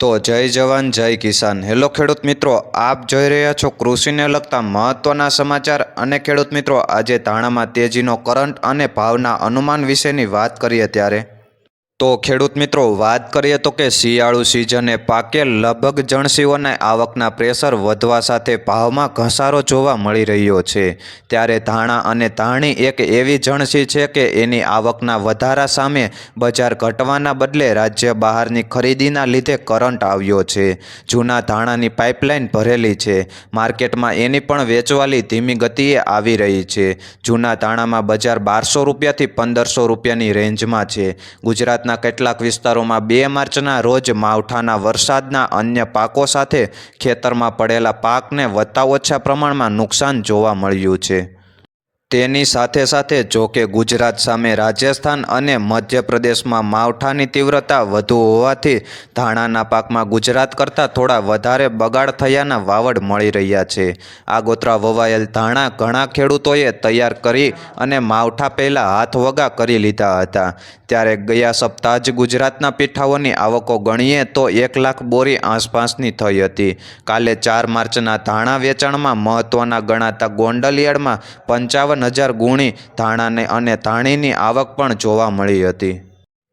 તો જય જવાન, જય કિસાન. હેલો ખેડૂત મિત્રો, આપ જોઈ રહ્યા છો કૃષિને લગતા મહત્ત્વના સમાચાર અને ખેડૂત મિત્રો, આજે ધાણામાં તેજીનો કરંટ અને ભાવના અનુમાન વિશેની વાત કરીએ ત્યારે તો ખેડૂત મિત્રો, વાત કરીએ તો કે શિયાળુ સિઝને પાકેલ લગભગ જણસીઓના આવકના પ્રેશર વધવા સાથે ભાવમાં ઘસારો જોવા મળી રહ્યો છે. ત્યારે ધાણા અને ધાણી એક એવી જણસી છે કે એની આવકના વધારા સામે બજાર ઘટવાના બદલે રાજ્ય બહારની ખરીદીના લીધે કરંટ આવ્યો છે. જૂના ધાણાની પાઇપલાઇન ભરેલી છે. માર્કેટમાં એની પણ વેચવાલી ધીમી ગતિએ આવી રહી છે. જૂના ધાણામાં બજાર બારસો રૂપિયાથી પંદરસો રૂપિયાની રેન્જમાં છે. ગુજરાતના કેટલાક વિસ્તારોમાં બે માર્ચના રોજ માવઠાના વરસાદના અન્ય પાકો સાથે ખેતરમાં પડેલા પાકને વત્તા ઓછા પ્રમાણમાં નુકસાન જોવા મળ્યું છે. તેની સાથે સાથે જો કે ગુજરાત સામે રાજસ્થાન અને મધ્યપ્રદેશમાં માવઠાની તીવ્રતા વધુ હોવાથી ધાણાના પાકમાં ગુજરાત કરતાં થોડા વધારે બગાડ થયાના વાવડ મળી રહ્યા છે. આગોતરા વવાયેલ ધાણા ઘણા ખેડૂતોએ તૈયાર કરી અને માવઠા પહેલાં હાથ વગા કરી લીધા હતા. ત્યારે ગયા સપ્તાહ જ ગુજરાતના પીઠાઓની આવકો ગણીએ તો એક લાખ બોરી આસપાસની થઈ હતી. કાલે ચાર માર્ચના ધાણા વેચાણમાં મહત્ત્વના ગણાતા ગોંડલિયાળમાં પંચાવન હજાર ગુણી ધાણાને અને ધાણીની આવક પણ જોવા મળી હતી.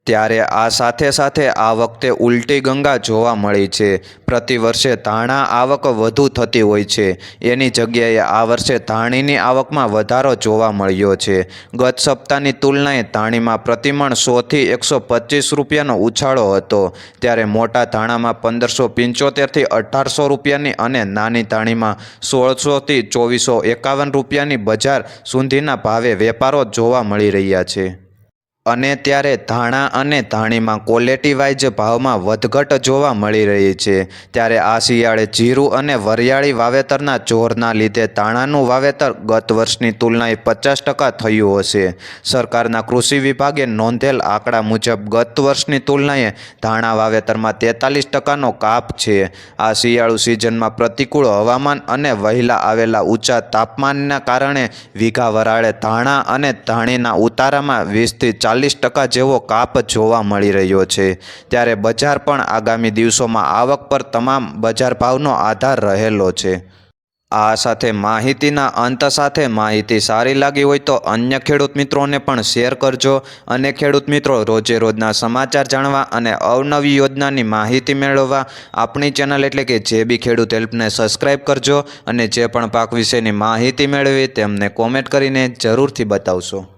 ત્યારે આ સાથે સાથે આ વખતે ઉલટી ગંગા જોવા મળી છે. પ્રતિ વર્ષે ધાણા આવક વધુ થતી હોય છે. એની જગ્યાએ આ વર્ષે ધાણીની આવકમાં વધારો જોવા મળ્યો છે. ગત સપ્તાહની તુલનાએ ધાણીમાં પ્રતિમણ સોથી એકસો પચીસ રૂપિયાનો ઉછાળો હતો. ત્યારે મોટા ધાણામાં પંદરસો પંચોતેરથી અઢારસો રૂપિયાની અને નાની ધાણીમાં સોળસોથી ચોવીસો એકાવન રૂપિયાની બજાર સુધીના ભાવે વેપારો જોવા મળી રહ્યા છે. અને ત્યારે ધાણા અને ધાણીમાં ક્વોલિટી વાઇઝ ભાવમાં વધઘટ જોવા મળી રહી છે. ત્યારે આ શિયાળે જીરું અને વરિયાળી વાવેતરના જોરના લીધે ધાણાનું વાવેતર ગત વર્ષની તુલનાએ પચાસ ટકા થયું હશે. સરકારના કૃષિ વિભાગે નોંધેલ આંકડા મુજબ ગત વર્ષની તુલનાએ ધાણા વાવેતરમાં તેતાલીસ ટકાનો કાપ છે. આ શિયાળુ સિઝનમાં પ્રતિકૂળ હવામાન અને વહેલા આવેલા ઊંચા તાપમાનના કારણે વીઘા વરાળે ધાણા અને ધાણીના ઉતારામાં વીસથી ચાલીસ ટકા જેવો કાપ જોવા મળી રહ્યો છે. ત્યારે બજાર પણ આગામી દિવસોમાં આવક પર તમામ બજાર ભાવનો આધાર રહેલો છે. આ સાથે માહિતીના અંત સાથે માહિતી સારી લાગી હોય તો અન્ય ખેડૂત મિત્રોને પણ શેર કરજો. અને ખેડૂત મિત્રો, રોજે રોજના સમાચાર જાણવા અને અવનવી યોજનાની માહિતી મેળવવા આપણી ચેનલ એટલે કે જે બી ખેડૂત હેલ્પને સબસ્ક્રાઈબ કરજો અને જે પણ પાક વિશેની માહિતી મેળવી તેમને કોમેન્ટ કરીને જરૂરથી બતાવશો.